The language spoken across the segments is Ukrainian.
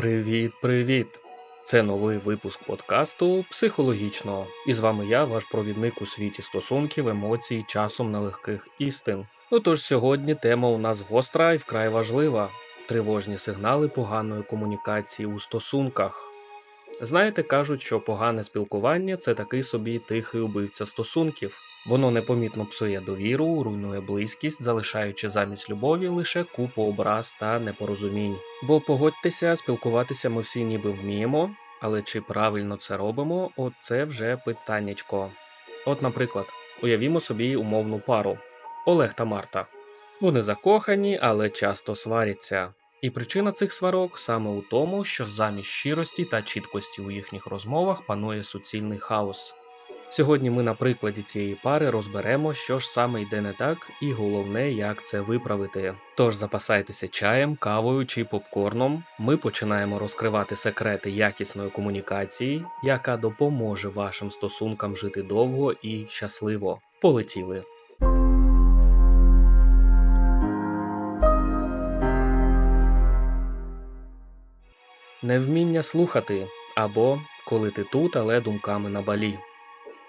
Привіт-привіт! Це новий випуск подкасту психологічного. І з вами я, ваш провідник у світі стосунків, емоцій, часом нелегких істин. Отож, сьогодні тема у нас гостра і вкрай важлива: тривожні сигнали поганої комунікації у стосунках. Знаєте, кажуть, що погане спілкування це такий собі тихий убивця стосунків. Воно непомітно псує довіру, руйнує близькість, залишаючи замість любові лише купу образ та непорозумінь. Бо погодьтеся, спілкуватися ми всі ніби вміємо, але чи правильно це робимо, от це вже питаннячко. От, наприклад, уявімо собі умовну пару Олег та Марта. Вони закохані, але часто сваряться. І причина цих сварок саме у тому, що замість щирості та чіткості у їхніх розмовах панує суцільний хаос. Сьогодні ми на прикладі цієї пари розберемо, що ж саме йде не так, і головне, як це виправити. Тож запасайтеся чаєм, кавою чи попкорном. Ми починаємо розкривати секрети якісної комунікації, яка допоможе вашим стосункам жити довго і щасливо. Полетіли! Невміння слухати або коли ти тут, але думками на балі.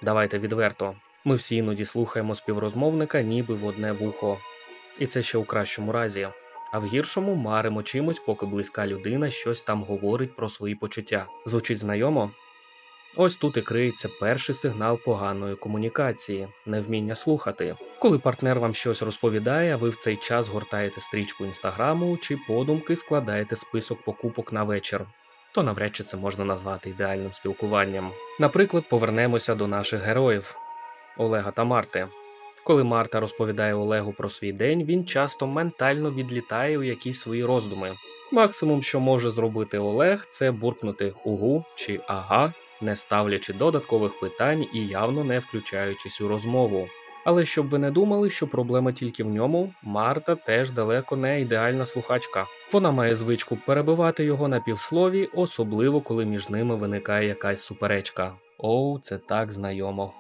Давайте відверто. Ми всі іноді слухаємо співрозмовника ніби в одне вухо. І це ще у кращому разі. А в гіршому маримо чимось, поки близька людина щось там говорить про свої почуття. Звучить знайомо? Ось тут і криється перший сигнал поганої комунікації, невміння слухати. Коли партнер вам щось розповідає, а ви в цей час гортаєте стрічку інстаграму чи подумки складаєте список покупок на вечір то навряд чи це можна назвати ідеальним спілкуванням. Наприклад, повернемося до наших героїв Олега та Марти. Коли Марта розповідає Олегу про свій день, він часто ментально відлітає у якісь свої роздуми. Максимум, що може зробити Олег, це буркнути угу чи ага, не ставлячи додаткових питань і явно не включаючись у розмову. Але щоб ви не думали, що проблема тільки в ньому, Марта теж далеко не ідеальна слухачка. Вона має звичку перебивати його на півслові, особливо коли між ними виникає якась суперечка. Оу, це так знайомо.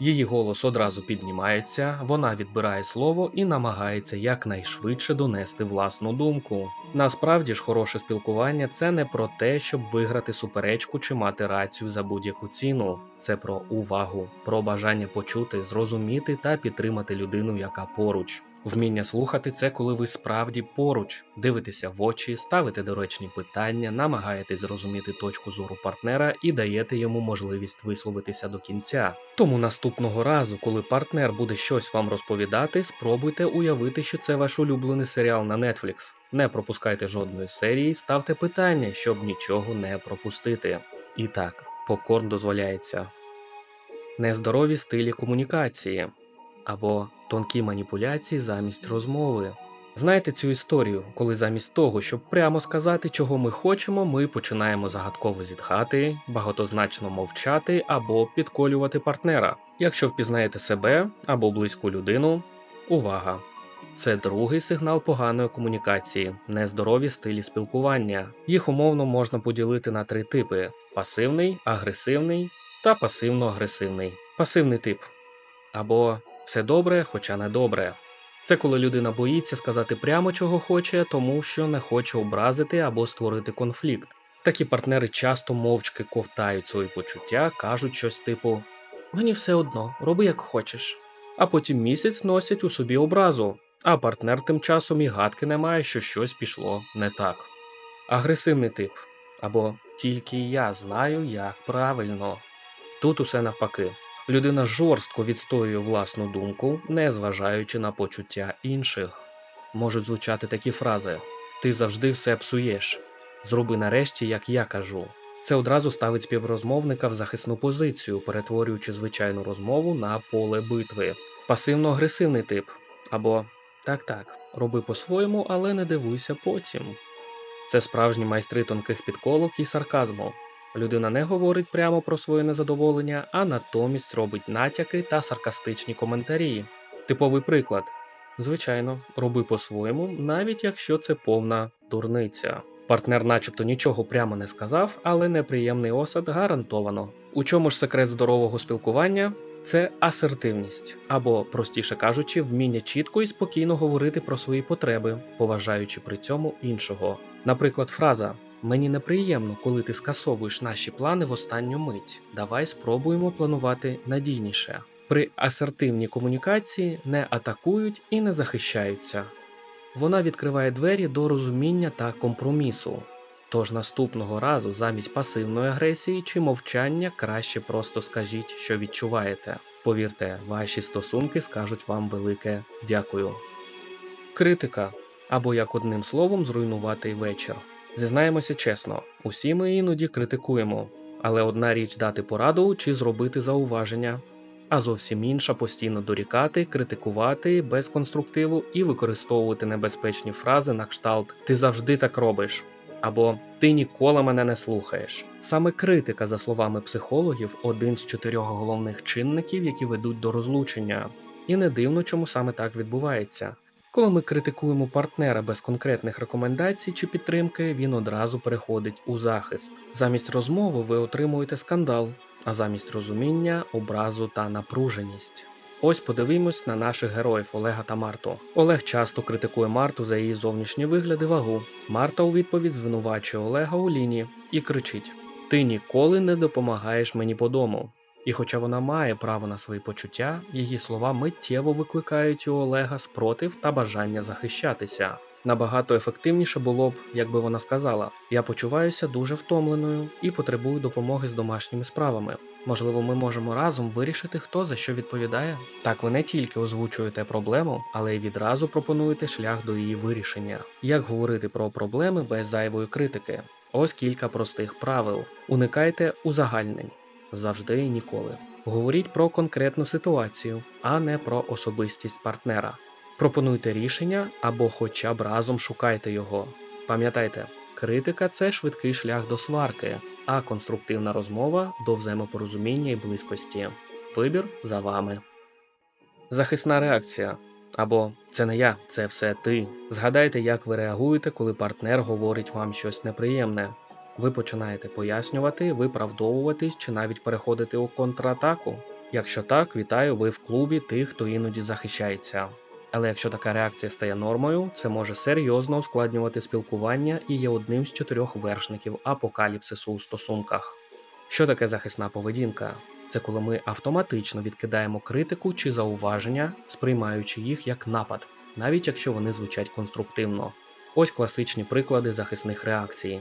Її голос одразу піднімається, вона відбирає слово і намагається якнайшвидше донести власну думку. Насправді ж, хороше спілкування це не про те, щоб виграти суперечку чи мати рацію за будь-яку ціну. Це про увагу, про бажання почути, зрозуміти та підтримати людину, яка поруч. Вміння слухати це коли ви справді поруч, дивитеся в очі, ставите доречні питання, намагаєтесь зрозуміти точку зору партнера і даєте йому можливість висловитися до кінця. Тому наступного разу, коли партнер буде щось вам розповідати, спробуйте уявити, що це ваш улюблений серіал на Netflix. Не пропускайте жодної серії, ставте питання, щоб нічого не пропустити. І так, попкорн дозволяється. Нездорові стилі комунікації або тонкі маніпуляції замість розмови. Знаєте цю історію, коли замість того, щоб прямо сказати, чого ми хочемо, ми починаємо загадково зітхати, багатозначно мовчати або підколювати партнера. Якщо впізнаєте себе або близьку людину, увага! Це другий сигнал поганої комунікації, нездорові стилі спілкування. Їх умовно можна поділити на три типи: пасивний, агресивний та пасивно-агресивний. Пасивний тип або все добре, хоча не добре. Це коли людина боїться сказати прямо, чого хоче, тому що не хоче образити або створити конфлікт. Такі партнери часто мовчки ковтають свої почуття, кажуть щось типу Мені все одно, роби як хочеш. А потім місяць носять у собі образу, а партнер тим часом і гадки не має, що щось пішло не так. Агресивний тип або тільки я знаю, як правильно. Тут усе навпаки. Людина жорстко відстоює власну думку, не зважаючи на почуття інших. Можуть звучати такі фрази: Ти завжди все псуєш. Зроби нарешті, як я кажу. Це одразу ставить співрозмовника в захисну позицію, перетворюючи звичайну розмову на поле битви. Пасивно-агресивний тип або так так, роби по-своєму, але не дивуйся потім. Це справжні майстри тонких підколок і сарказму. Людина не говорить прямо про своє незадоволення, а натомість робить натяки та саркастичні коментарі. Типовий приклад. Звичайно, роби по-своєму, навіть якщо це повна дурниця. Партнер, начебто, нічого прямо не сказав, але неприємний осад гарантовано. У чому ж секрет здорового спілкування? Це асертивність, або, простіше кажучи, вміння чітко і спокійно говорити про свої потреби, поважаючи при цьому іншого. Наприклад, фраза Мені неприємно, коли ти скасовуєш наші плани в останню мить. Давай спробуємо планувати надійніше. При асертивній комунікації не атакують і не захищаються. Вона відкриває двері до розуміння та компромісу. Тож наступного разу замість пасивної агресії чи мовчання краще просто скажіть, що відчуваєте. Повірте, ваші стосунки скажуть вам велике дякую. Критика або як одним словом зруйнувати вечір. Зізнаємося чесно, усі ми іноді критикуємо, але одна річ дати пораду чи зробити зауваження, а зовсім інша постійно дорікати, критикувати без конструктиву і використовувати небезпечні фрази на кшталт Ти завжди так робиш або Ти ніколи мене не слухаєш. Саме критика, за словами психологів, один з чотирьох головних чинників, які ведуть до розлучення. І не дивно, чому саме так відбувається. Коли ми критикуємо партнера без конкретних рекомендацій чи підтримки, він одразу переходить у захист. Замість розмови ви отримуєте скандал, а замість розуміння образу та напруженість. Ось подивимось на наших героїв Олега та Марту. Олег часто критикує Марту за її зовнішній вигляд і вагу. Марта у відповідь звинувачує Олега у лінії і кричить: Ти ніколи не допомагаєш мені по дому. І хоча вона має право на свої почуття, її слова миттєво викликають у Олега спротив та бажання захищатися. Набагато ефективніше було б, якби вона сказала: Я почуваюся дуже втомленою і потребую допомоги з домашніми справами. Можливо, ми можемо разом вирішити, хто за що відповідає. Так ви не тільки озвучуєте проблему, але й відразу пропонуєте шлях до її вирішення. Як говорити про проблеми без зайвої критики? Ось кілька простих правил: уникайте узагальнень завжди і ніколи. Говоріть про конкретну ситуацію, а не про особистість партнера. Пропонуйте рішення або хоча б разом шукайте його. Пам'ятайте, критика це швидкий шлях до сварки, а конструктивна розмова до взаємопорозуміння і близькості. Вибір за вами. Захисна реакція. Або це не я, це все ти. Згадайте, як ви реагуєте, коли партнер говорить вам щось неприємне. Ви починаєте пояснювати, виправдовуватись чи навіть переходити у контратаку. Якщо так, вітаю, ви в клубі тих, хто іноді захищається. Але якщо така реакція стає нормою, це може серйозно ускладнювати спілкування і є одним з чотирьох вершників апокаліпсису у стосунках. Що таке захисна поведінка? Це коли ми автоматично відкидаємо критику чи зауваження, сприймаючи їх як напад, навіть якщо вони звучать конструктивно. Ось класичні приклади захисних реакцій.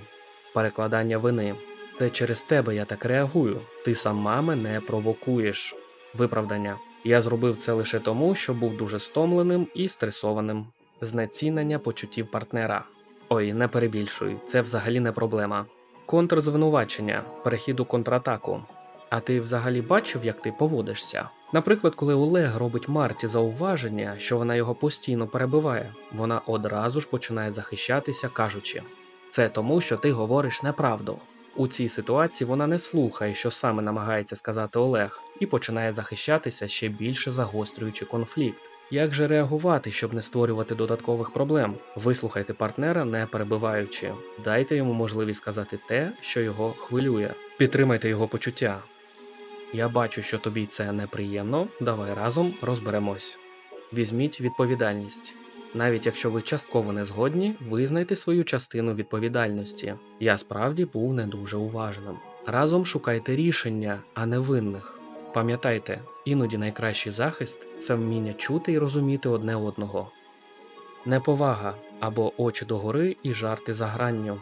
Перекладання вини. Це через тебе я так реагую. Ти сама мене провокуєш. Виправдання. Я зробив це лише тому, що був дуже стомленим і стресованим. Знецінення почуттів партнера. Ой, не перебільшуй, це взагалі не проблема. Контрзвинувачення, перехід у контратаку. А ти взагалі бачив, як ти поводишся? Наприклад, коли Олег робить Марті зауваження, що вона його постійно перебиває, вона одразу ж починає захищатися, кажучи: це тому, що ти говориш неправду. У цій ситуації вона не слухає, що саме намагається сказати Олег, і починає захищатися ще більше загострюючи конфлікт. Як же реагувати, щоб не створювати додаткових проблем? Вислухайте партнера, не перебиваючи, дайте йому можливість сказати те, що його хвилює. Підтримайте його почуття. Я бачу, що тобі це неприємно. Давай разом розберемось. Візьміть відповідальність. Навіть якщо ви частково не згодні, визнайте свою частину відповідальності. Я справді був не дуже уважним. Разом шукайте рішення, а не винних. Пам'ятайте, іноді найкращий захист це вміння чути і розуміти одне одного. Неповага або очі догори і жарти за гранню.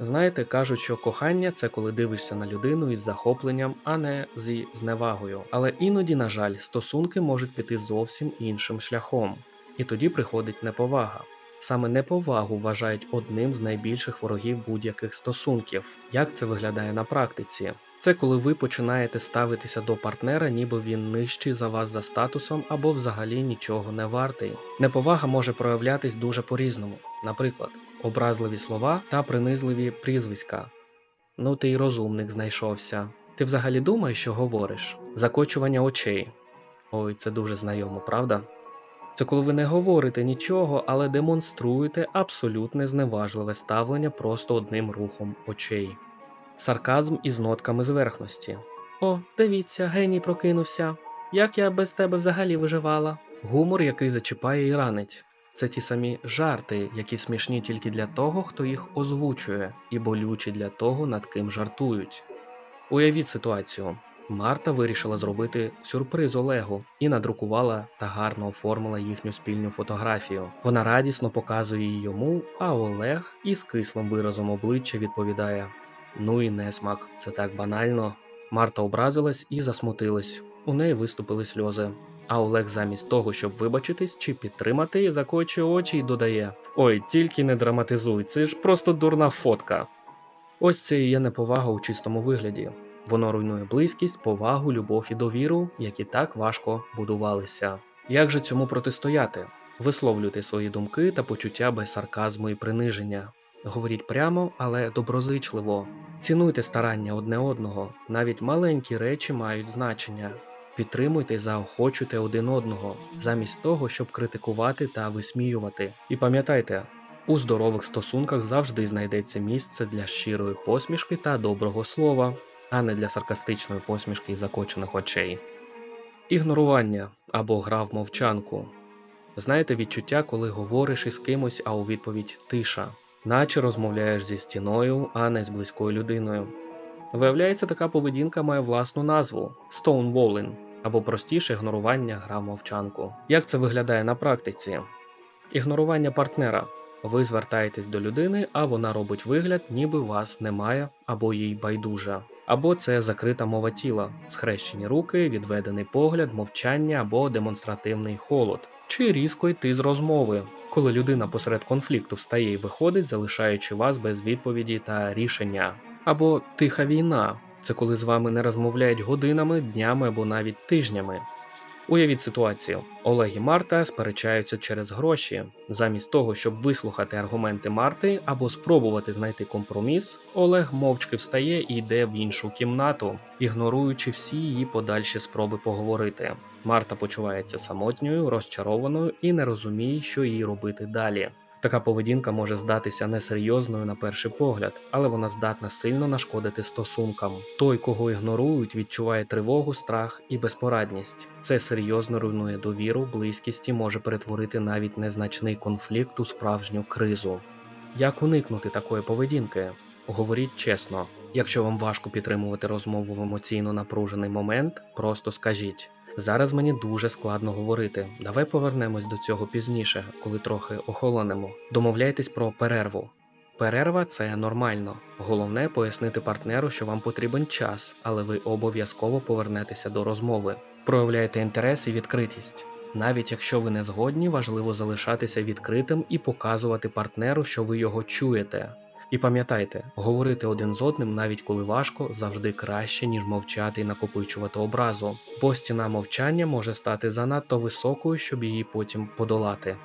Знаєте, кажуть, що кохання це коли дивишся на людину із захопленням, а не зі зневагою. Але іноді, на жаль, стосунки можуть піти зовсім іншим шляхом. І тоді приходить неповага. Саме неповагу вважають одним з найбільших ворогів будь-яких стосунків. Як це виглядає на практиці? Це коли ви починаєте ставитися до партнера, ніби він нижчий за вас за статусом або взагалі нічого не вартий. Неповага може проявлятись дуже по-різному, наприклад, образливі слова та принизливі прізвиська. Ну ти й розумник знайшовся. Ти взагалі думаєш, що говориш? Закочування очей. Ой, це дуже знайомо, правда? Це коли ви не говорите нічого, але демонструєте абсолютне зневажливе ставлення просто одним рухом очей. Сарказм із нотками зверхності. О, дивіться, геній прокинувся. Як я без тебе взагалі виживала? Гумор, який зачіпає і ранить. це ті самі жарти, які смішні тільки для того, хто їх озвучує, і болючі для того, над ким жартують. Уявіть ситуацію. Марта вирішила зробити сюрприз Олегу і надрукувала та гарно оформила їхню спільну фотографію. Вона радісно показує її йому, а Олег із кислим виразом обличчя відповідає: Ну і несмак, це так банально. Марта образилась і засмутилась. У неї виступили сльози. А Олег замість того, щоб вибачитись чи підтримати, закочує очі і додає: Ой, тільки не драматизуй, це ж просто дурна фотка. Ось це і є неповага у чистому вигляді. Воно руйнує близькість, повагу, любов і довіру, які так важко будувалися. Як же цьому протистояти? Висловлюйте свої думки та почуття без сарказму і приниження. Говоріть прямо, але доброзичливо. Цінуйте старання одне одного, навіть маленькі речі мають значення. Підтримуйте і заохочуйте один одного, замість того, щоб критикувати та висміювати. І пам'ятайте, у здорових стосунках завжди знайдеться місце для щирої посмішки та доброго слова, а не для саркастичної посмішки і закочених очей. Ігнорування або гра в мовчанку. Знаєте відчуття, коли говориш із кимось, а у відповідь тиша, наче розмовляєш зі стіною, а не з близькою людиною. Виявляється, така поведінка має власну назву Stonewalling, або простіше ігнорування гра в мовчанку. Як це виглядає на практиці? Ігнорування партнера. Ви звертаєтесь до людини, а вона робить вигляд, ніби вас немає або їй байдуже. Або це закрита мова тіла, схрещені руки, відведений погляд, мовчання або демонстративний холод, чи різко йти з розмови, коли людина посеред конфлікту встає і виходить, залишаючи вас без відповіді та рішення. Або тиха війна це коли з вами не розмовляють годинами, днями або навіть тижнями. Уявіть ситуацію: Олег і Марта сперечаються через гроші. Замість того, щоб вислухати аргументи Марти або спробувати знайти компроміс, Олег мовчки встає і йде в іншу кімнату, ігноруючи всі її подальші спроби поговорити. Марта почувається самотньою, розчарованою і не розуміє, що їй робити далі. Така поведінка може здатися несерйозною на перший погляд, але вона здатна сильно нашкодити стосункам. Той, кого ігнорують, відчуває тривогу, страх і безпорадність. Це серйозно руйнує довіру, близькість і може перетворити навіть незначний конфлікт у справжню кризу. Як уникнути такої поведінки? Говоріть чесно. Якщо вам важко підтримувати розмову в емоційно напружений момент, просто скажіть. Зараз мені дуже складно говорити. Давай повернемось до цього пізніше, коли трохи охолонемо. Домовляйтесь про перерву. Перерва це нормально. Головне пояснити партнеру, що вам потрібен час, але ви обов'язково повернетеся до розмови. Проявляйте інтерес і відкритість. Навіть якщо ви не згодні, важливо залишатися відкритим і показувати партнеру, що ви його чуєте. І пам'ятайте, говорити один з одним, навіть коли важко, завжди краще, ніж мовчати і накопичувати образу, бо стіна мовчання може стати занадто високою, щоб її потім подолати.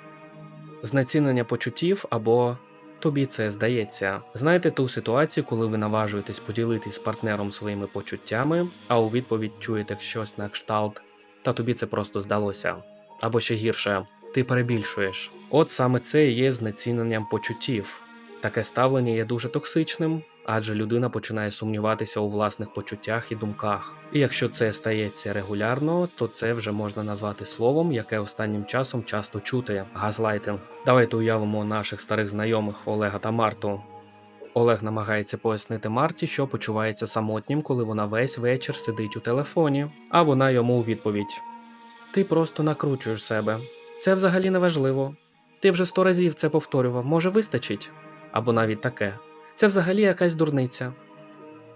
Знецінення почуттів або тобі це здається. Знаєте ту ситуацію, коли ви наважуєтесь поділитись з партнером своїми почуттями, а у відповідь чуєте щось на кшталт, та тобі це просто здалося. Або ще гірше, ти перебільшуєш. От саме це і є знеціненням почуттів. Таке ставлення є дуже токсичним, адже людина починає сумніватися у власних почуттях і думках. І якщо це стається регулярно, то це вже можна назвати словом, яке останнім часом часто чути газлайтинг. Давайте уявимо наших старих знайомих Олега та Марту. Олег намагається пояснити Марті, що почувається самотнім, коли вона весь вечір сидить у телефоні, а вона йому у відповідь: Ти просто накручуєш себе. Це взагалі не важливо. Ти вже сто разів це повторював, може вистачить? Або навіть таке. Це взагалі якась дурниця.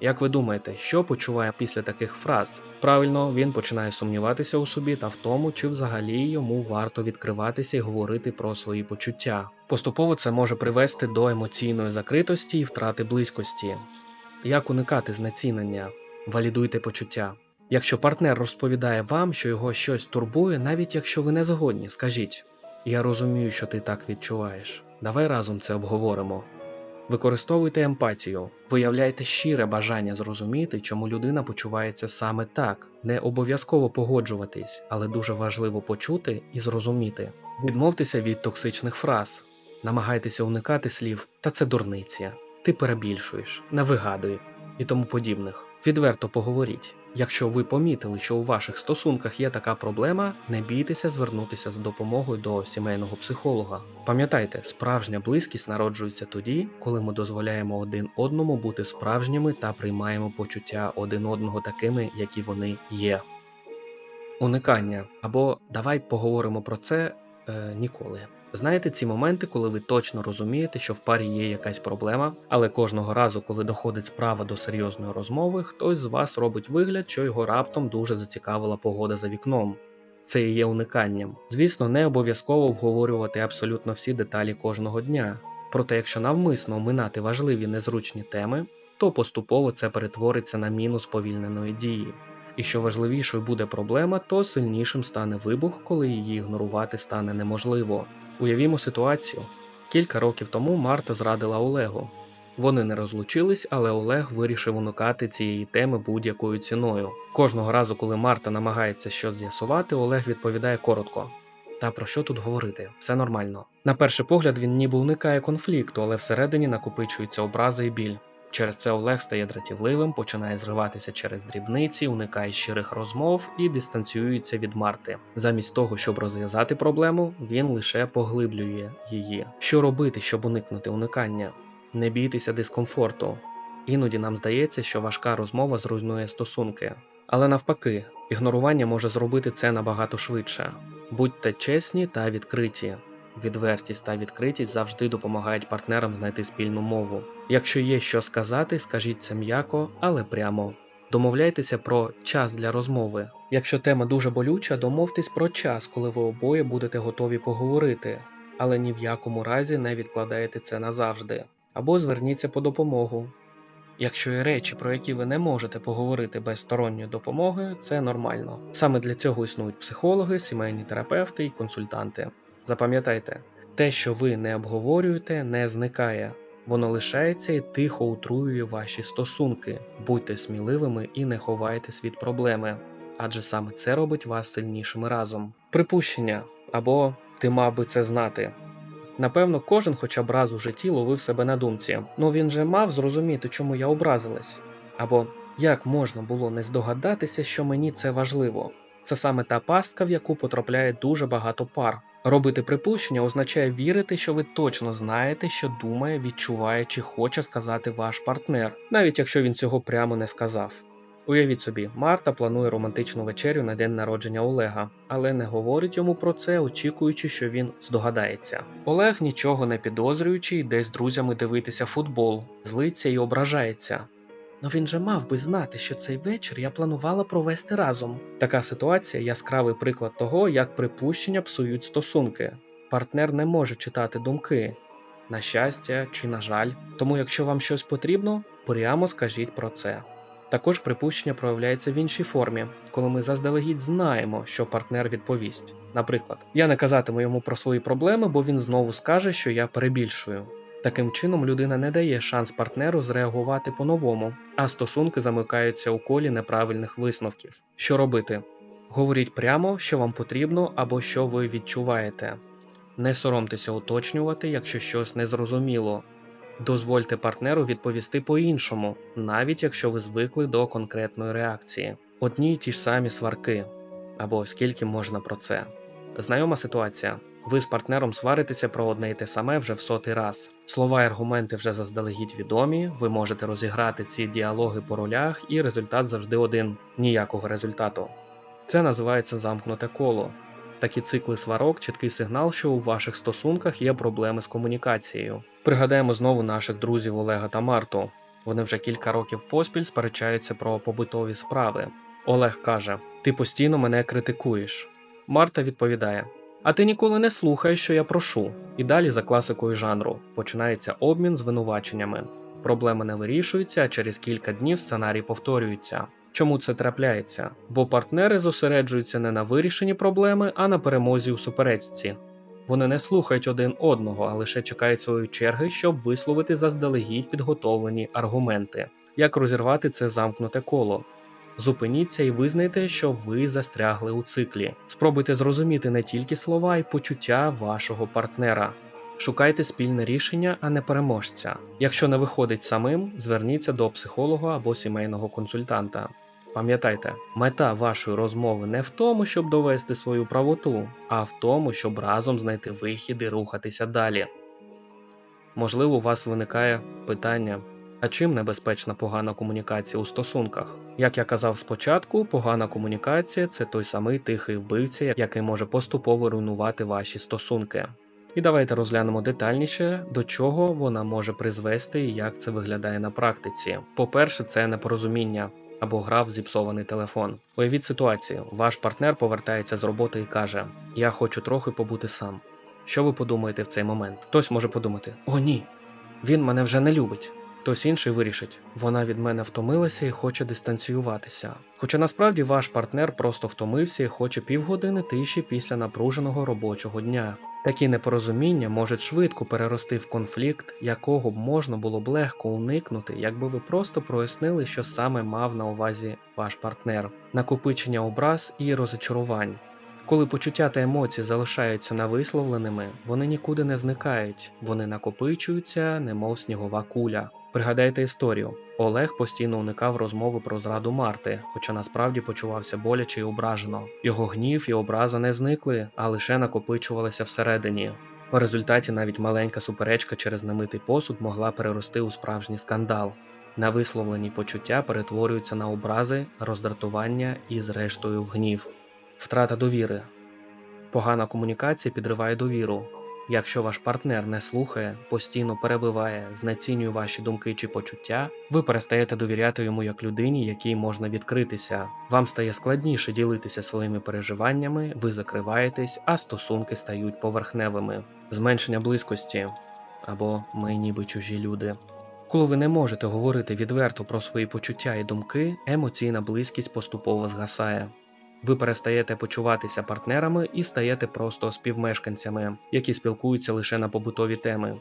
Як ви думаєте, що почуває після таких фраз? Правильно, він починає сумніватися у собі та в тому, чи взагалі йому варто відкриватися і говорити про свої почуття. Поступово це може привести до емоційної закритості і втрати близькості. Як уникати знецінення? Валідуйте почуття. Якщо партнер розповідає вам, що його щось турбує, навіть якщо ви не згодні, скажіть: Я розумію, що ти так відчуваєш. Давай разом це обговоримо. Використовуйте емпатію, виявляйте щире бажання зрозуміти, чому людина почувається саме так, не обов'язково погоджуватись, але дуже важливо почути і зрозуміти. Відмовтеся від токсичних фраз, намагайтеся уникати слів, та це дурниця, ти перебільшуєш, не вигадуй і тому подібних. Відверто поговоріть. Якщо ви помітили, що у ваших стосунках є така проблема, не бійтеся звернутися за допомогою до сімейного психолога. Пам'ятайте, справжня близькість народжується тоді, коли ми дозволяємо один одному бути справжніми та приймаємо почуття один одного такими, які вони є. Уникання або давай поговоримо про це е, ніколи. Знаєте ці моменти, коли ви точно розумієте, що в парі є якась проблема, але кожного разу, коли доходить справа до серйозної розмови, хтось з вас робить вигляд, що його раптом дуже зацікавила погода за вікном. Це і є униканням. Звісно, не обов'язково обговорювати абсолютно всі деталі кожного дня. Проте, якщо навмисно оминати важливі незручні теми, то поступово це перетвориться на мінус повільненої дії. І що важливішою буде проблема, то сильнішим стане вибух, коли її ігнорувати стане неможливо. Уявімо ситуацію. Кілька років тому Марта зрадила Олегу. Вони не розлучились, але Олег вирішив уникати цієї теми будь-якою ціною. Кожного разу, коли Марта намагається щось з'ясувати, Олег відповідає коротко. Та про що тут говорити? Все нормально. На перший погляд він ніби уникає конфлікту, але всередині накопичуються образи і біль. Через це Олег стає дратівливим, починає зриватися через дрібниці, уникає щирих розмов і дистанціюється від Марти. Замість того, щоб розв'язати проблему, він лише поглиблює її. Що робити, щоб уникнути уникання? Не бійтеся дискомфорту. Іноді нам здається, що важка розмова зруйнує стосунки. Але навпаки, ігнорування може зробити це набагато швидше. Будьте чесні та відкриті. Відвертість та відкритість завжди допомагають партнерам знайти спільну мову. Якщо є що сказати, скажіть це м'яко, але прямо. Домовляйтеся про час для розмови. Якщо тема дуже болюча, домовтесь про час, коли ви обоє будете готові поговорити, але ні в якому разі не відкладайте це назавжди. Або зверніться по допомогу. Якщо є речі, про які ви не можете поговорити без сторонньої допомоги, це нормально. Саме для цього існують психологи, сімейні терапевти і консультанти. Запам'ятайте, те, що ви не обговорюєте, не зникає. Воно лишається і тихо утруює ваші стосунки. Будьте сміливими і не ховайтесь від проблеми, адже саме це робить вас сильнішими разом. Припущення або ти мав би це знати. Напевно, кожен хоча б раз у житті ловив себе на думці. Ну він же мав зрозуміти, чому я образилась. Або як можна було не здогадатися, що мені це важливо. Це саме та пастка, в яку потрапляє дуже багато пар. Робити припущення означає вірити, що ви точно знаєте, що думає, відчуває чи хоче сказати ваш партнер, навіть якщо він цього прямо не сказав. Уявіть собі, Марта планує романтичну вечерю на день народження Олега, але не говорить йому про це, очікуючи, що він здогадається. Олег, нічого не підозрюючи, йде з друзями дивитися футбол, злиться і ображається. Ну він же мав би знати, що цей вечір я планувала провести разом. Така ситуація яскравий приклад того, як припущення псують стосунки. Партнер не може читати думки, на щастя чи на жаль. Тому, якщо вам щось потрібно, прямо скажіть про це. Також припущення проявляється в іншій формі, коли ми заздалегідь знаємо, що партнер відповість. Наприклад, я не казатиму йому про свої проблеми, бо він знову скаже, що я перебільшую. Таким чином, людина не дає шанс партнеру зреагувати по-новому, а стосунки замикаються у колі неправильних висновків. Що робити? Говоріть прямо, що вам потрібно або що ви відчуваєте. Не соромтеся уточнювати, якщо щось незрозуміло. Дозвольте партнеру відповісти по-іншому, навіть якщо ви звикли до конкретної реакції. Одні й ті ж самі сварки, або скільки можна про це. Знайома ситуація. Ви з партнером сваритеся про одне й те саме вже в сотий раз. Слова й аргументи вже заздалегідь відомі, ви можете розіграти ці діалоги по ролях, і результат завжди один ніякого результату. Це називається замкнуте коло. Такі цикли сварок чіткий сигнал, що у ваших стосунках є проблеми з комунікацією. Пригадаємо знову наших друзів Олега та Марту. Вони вже кілька років поспіль сперечаються про побутові справи. Олег каже: Ти постійно мене критикуєш. Марта відповідає: А ти ніколи не слухаєш, що я прошу. І далі за класикою жанру починається обмін звинуваченнями. Проблеми не вирішуються, а через кілька днів сценарій повторюється. Чому це трапляється? Бо партнери зосереджуються не на вирішенні проблеми, а на перемозі у суперечці. Вони не слухають один одного, а лише чекають своєї черги, щоб висловити заздалегідь підготовлені аргументи. Як розірвати це замкнуте коло? Зупиніться і визнайте, що ви застрягли у циклі. Спробуйте зрозуміти не тільки слова і почуття вашого партнера. Шукайте спільне рішення, а не переможця. Якщо не виходить самим, зверніться до психолога або сімейного консультанта. Пам'ятайте, мета вашої розмови не в тому, щоб довести свою правоту, а в тому, щоб разом знайти вихід і рухатися далі. Можливо, у вас виникає питання. А чим небезпечна погана комунікація у стосунках? Як я казав спочатку, погана комунікація це той самий тихий вбивця, який може поступово руйнувати ваші стосунки. І давайте розглянемо детальніше, до чого вона може призвести і як це виглядає на практиці. По-перше, це непорозуміння або гра в зіпсований телефон. Уявіть ситуацію: ваш партнер повертається з роботи і каже: Я хочу трохи побути сам. Що ви подумаєте в цей момент? Хтось може подумати: О, ні, він мене вже не любить. Хтось інший вирішить, вона від мене втомилася і хоче дистанціюватися. Хоча насправді ваш партнер просто втомився і хоче півгодини тиші після напруженого робочого дня. Такі непорозуміння можуть швидко перерости в конфлікт, якого б можна було б легко уникнути, якби ви просто прояснили, що саме мав на увазі ваш партнер, накопичення образ і розочарувань. Коли почуття та емоції залишаються невисловленими, вони нікуди не зникають, вони накопичуються, немов снігова куля. Пригадайте історію. Олег постійно уникав розмови про зраду Марти, хоча насправді почувався боляче і ображено. Його гнів і образа не зникли, а лише накопичувалися всередині. В результаті навіть маленька суперечка через немитий посуд могла перерости у справжній скандал. Невисловлені почуття перетворюються на образи, роздратування і, зрештою, в гнів. Втрата довіри. Погана комунікація підриває довіру. Якщо ваш партнер не слухає, постійно перебиває, знецінює ваші думки чи почуття, ви перестаєте довіряти йому як людині, якій можна відкритися. Вам стає складніше ділитися своїми переживаннями, ви закриваєтесь, а стосунки стають поверхневими, зменшення близькості або ми ніби чужі люди. Коли ви не можете говорити відверто про свої почуття і думки, емоційна близькість поступово згасає. Ви перестаєте почуватися партнерами і стаєте просто співмешканцями, які спілкуються лише на побутові теми.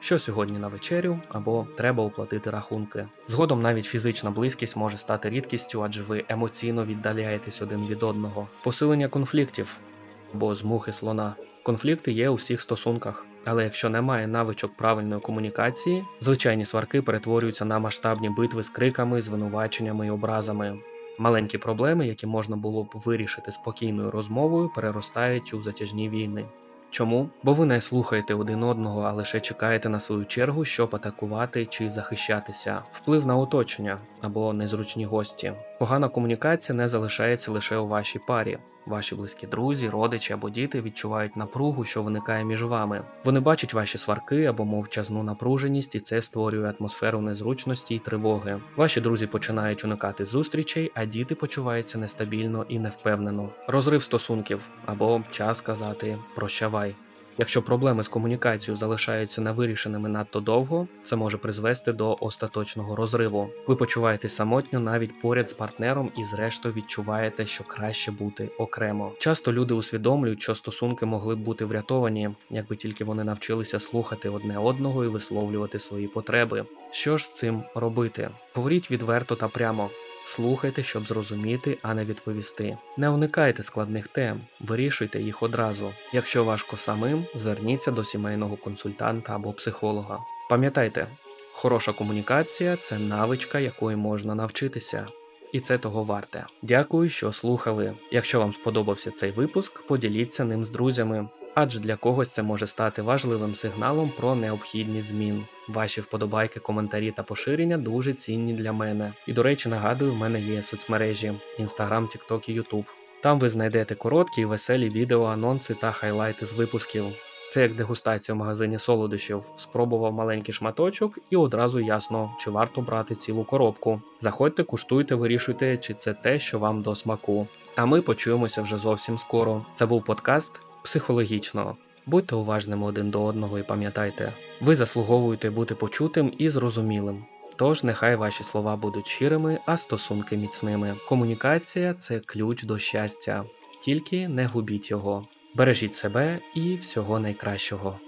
Що сьогодні на вечерю або треба оплатити рахунки. Згодом навіть фізична близькість може стати рідкістю, адже ви емоційно віддаляєтесь один від одного. Посилення конфліктів або змухи слона. Конфлікти є у всіх стосунках, але якщо немає навичок правильної комунікації, звичайні сварки перетворюються на масштабні битви з криками, звинуваченнями і образами. Маленькі проблеми, які можна було б вирішити спокійною розмовою, переростають у затяжні війни. Чому? Бо ви не слухаєте один одного, а лише чекаєте на свою чергу, щоб атакувати чи захищатися, вплив на оточення або незручні гості. Погана комунікація не залишається лише у вашій парі. Ваші близькі друзі, родичі або діти відчувають напругу, що виникає між вами. Вони бачать ваші сварки або мовчазну напруженість, і це створює атмосферу незручності й тривоги. Ваші друзі починають уникати зустрічей, а діти почуваються нестабільно і невпевнено. Розрив стосунків або час казати прощавай. Якщо проблеми з комунікацією залишаються невирішеними надто довго, це може призвести до остаточного розриву. Ви почуваєтесь самотньо навіть поряд з партнером і, зрештою, відчуваєте, що краще бути окремо. Часто люди усвідомлюють, що стосунки могли б бути врятовані, якби тільки вони навчилися слухати одне одного і висловлювати свої потреби. Що ж з цим робити? Говоріть відверто та прямо. Слухайте, щоб зрозуміти, а не відповісти. Не уникайте складних тем, вирішуйте їх одразу. Якщо важко самим, зверніться до сімейного консультанта або психолога. Пам'ятайте, хороша комунікація це навичка, якої можна навчитися. І це того варте. Дякую, що слухали. Якщо вам сподобався цей випуск, поділіться ним з друзями адже для когось це може стати важливим сигналом про необхідність змін. Ваші вподобайки, коментарі та поширення дуже цінні для мене. І, до речі, нагадую, в мене є соцмережі Instagram, TikTok і YouTube. Там ви знайдете короткі і веселі відео, анонси та хайлайти з випусків. Це як дегустація в магазині солодощів. Спробував маленький шматочок і одразу ясно, чи варто брати цілу коробку. Заходьте, куштуйте, вирішуйте, чи це те, що вам до смаку. А ми почуємося вже зовсім скоро. Це був подкаст психологічно. Будьте уважними один до одного і пам'ятайте, ви заслуговуєте бути почутим і зрозумілим. Тож нехай ваші слова будуть щирими, а стосунки міцними. Комунікація це ключ до щастя, тільки не губіть його. Бережіть себе і всього найкращого.